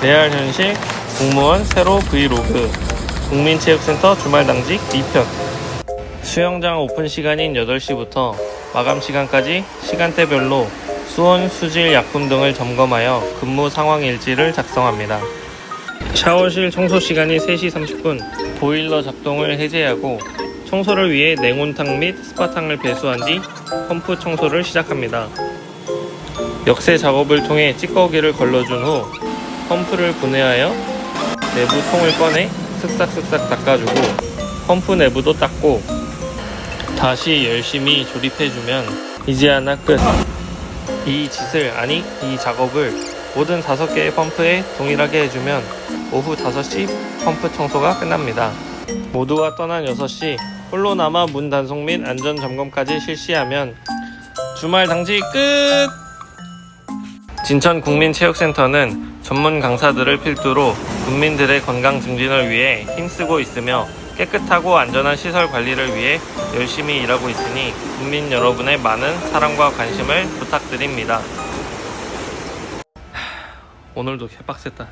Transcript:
레알 현실 공무원 새로 브이로그 국민체육센터 주말 당직 2편 수영장 오픈 시간인 8시부터 마감 시간까지 시간대별로 수온, 수질, 약품 등을 점검하여 근무 상황 일지를 작성합니다. 샤워실 청소 시간이 3시 30분 보일러 작동을 해제하고 청소를 위해 냉온탕 및 스파탕을 배수한 뒤 펌프 청소를 시작합니다. 역세 작업을 통해 찌꺼기를 걸러준 후 펌프를 분해하여 내부 통을 꺼내 슥싹슥싹 닦아주고 펌프 내부도 닦고 다시 열심히 조립해주면 이제 하나 끝. 이 짓을 아니 이 작업을 모든 5개의 펌프에 동일하게 해주면 오후 5시 펌프 청소가 끝납니다. 모두가 떠난 6시 홀로 남아 문 단속 및 안전 점검까지 실시하면 주말 당직 끝! 진천국민체육센터는 전문 강사들을 필두로 국민들의 건강 증진을 위해 힘쓰고 있으며 깨끗하고 안전한 시설 관리를 위해 열심히 일하고 있으니 국민 여러분의 많은 사랑과 관심을 부탁드립니다. 오늘도 개빡셌다.